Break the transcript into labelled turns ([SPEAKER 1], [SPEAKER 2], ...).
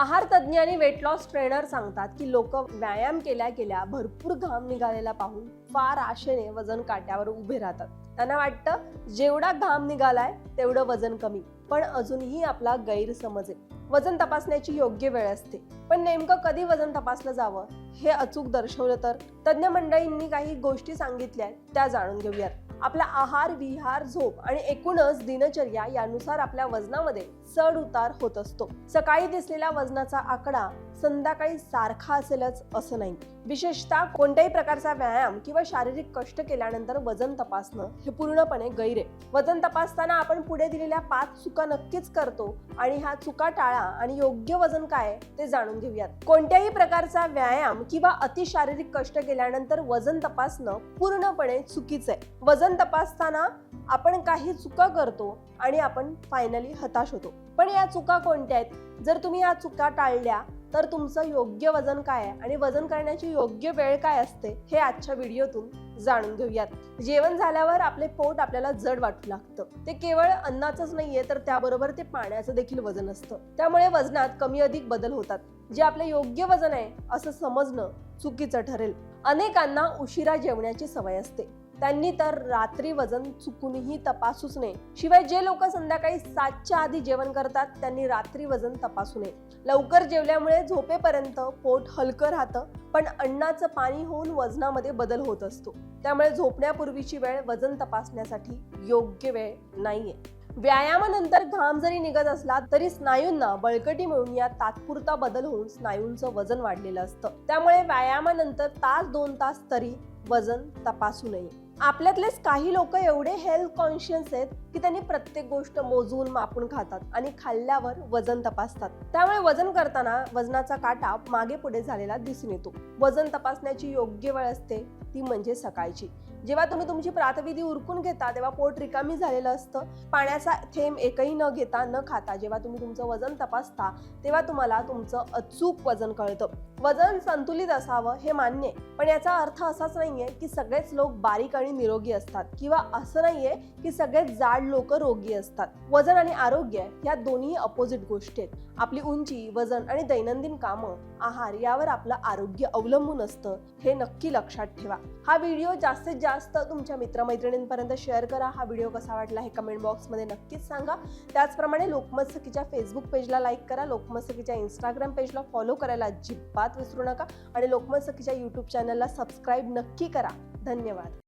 [SPEAKER 1] आहार तज्ज्ञ आणि वेट लॉस ट्रेनर सांगतात की लोक व्यायाम केल्या केल्या भरपूर घाम निघालेला पाहून फार आशेने वजन काट्यावर उभे राहतात. त्यांना वाटतं जेवढा घाम निघालाय तेवढं वजन कमी पण अजूनही आपला गैरसमज आहे. वजन तपासण्याची योग्य वेळ असते. पण नेमकं कधी वजन तपासलं जावं हे अचूक दर्शवलं तर? तज्ज्ञ मंडळींनी काही गोष्टी सांगितल्या आहेत, त्या जाणून घेऊयात. आपला आहार विहार झोप आणि एकूणच दिनचर्या यानुसार आपल्या वजनामध्ये चढ उतार होत असतो. सकाळी दिसलेला वजनाचा आकडा संध्याकाळी सारखा असेलच असं नाही. विशेषतः कोणत्याही प्रकारचा व्यायाम किंवा शारीरिक कष्ट केल्यानंतर वजन तपासणं हे पूर्णपणे गैर आहे. वजन तपासताना आपण पुढे दिलेल्या पाच चुका नक्कीच करतो आणि ह्या चुका टाळा आणि योग्य वजन काय ते जाणून घेऊयात. कोणत्याही प्रकारचा व्यायाम किंवा अति शारीरिक कष्ट केल्यानंतर वजन तपासणं पूर्णपणे चुकीचं आहे. वजन तपासताना आपण काही चुका करतो आणि आपण फायनली हताश होतो. पण या चुका कोणत्या आहेत? जर तुम्ही या चुका टाळल्या तर तुमचं योग्य वजन काय आहे? आणि वजन करण्याची योग्य वेळ काय असते? हे आजच्या व्हिडिओतून जाणून घेऊयात. जेवण झाल्यावर आपले पोट आपल्याला जड वाटू लागतं. ते केवळ अन्नाचंच नाहीये तर त्याबरोबर ते पाण्याचं देखील वजन असतं. त्यामुळे वजनात कमी अधिक बदल होतात. जे आपले योग्य वजन आहे असं समजणं चुकीचं ठरेल. अनेकांना उशिरा जेवण्याची सवय असते. त्यांनी तर रात्री वजन चुकूनही तपासूच नये. शिवाय जे लोक संध्याकाळी सातच्या आधी जेवण करतात त्यांनी रात्री वजन तपासू नये. लवकर जेवल्यामुळे झोपेपर्यंत पोट हलकं राहतं पण अन्नाचं पाणी होऊन वजनामध्ये बदल होत असतो. त्यामुळे झोपण्यापूर्वीची वेळ वजन तपासण्यासाठी योग्य वेळ नाहीये. व्यायामानंतर घाम जरी निघत असला तरी स्नायूंना बळकटी मिळून या तात्पुरता बदल होऊन स्नायूंचं वजन वाढलेलं असतं. त्यामुळे व्यायामानंतर तास दोन तास तरी वजन तपासू नये. आपल्यातलेच काही लोक एवढे हेल्थ कॉन्शियस आहेत की त्यांनी प्रत्येक गोष्ट मोजून मापून खातात आणि खाल्ल्यावर वजन तपासतात. त्यामुळे वजन करताना वजनाचा काटा मागे पुढे झालेला दिसून येतो. वजन तपासण्याची योग्य वेळ असते. ती म्हणजे सकाळची. जेव्हा तुम्ही तुमची प्रातविधी उरकून घेता तेव्हा पोट रिकामी झालेलं असतं. पाण्याचा थेंब एकही न घेता न खाता जेव्हा तुम्ही तुमचं वजन तपासता तेव्हा तुम्हाला तुमचं अचूक वजन कळतं. वजन संतुलित असावं हे मान्य आहे. पण याचा अर्थ असाच नाहीये की सगळेच लोक बारीक आणि निरोगी असतात किंवा असं नाहीये की सगळेच जाड लोक रोगी असतात. वजन आणि आरोग्य या दोन्ही अपोजिट गोष्टी आहेत. आपली उंची वजन आणि दैनंदिन कामं आहार यावर आपलं आरोग्य अवलंबून असतं हे नक्की लक्षात ठेवा. हा व्हिडिओ जास्तीत जास्त तुमच्या मित्रमैत्रिणींपर्यंत शेअर करा. हा व्हिडिओ कसा वाटला हे कमेंट बॉक्समध्ये नक्कीच सांगा. त्याचप्रमाणे लोकमत सखीच्या फेसबुक पेजला लाईक करा. लोकमत सखीच्या इंस्टाग्राम पेजला फॉलो करायला अजिबात विसरू नका. आणि लोकमत सखीच्या यूट्यूब चॅनलला सबस्क्राईब नक्की करा. धन्यवाद.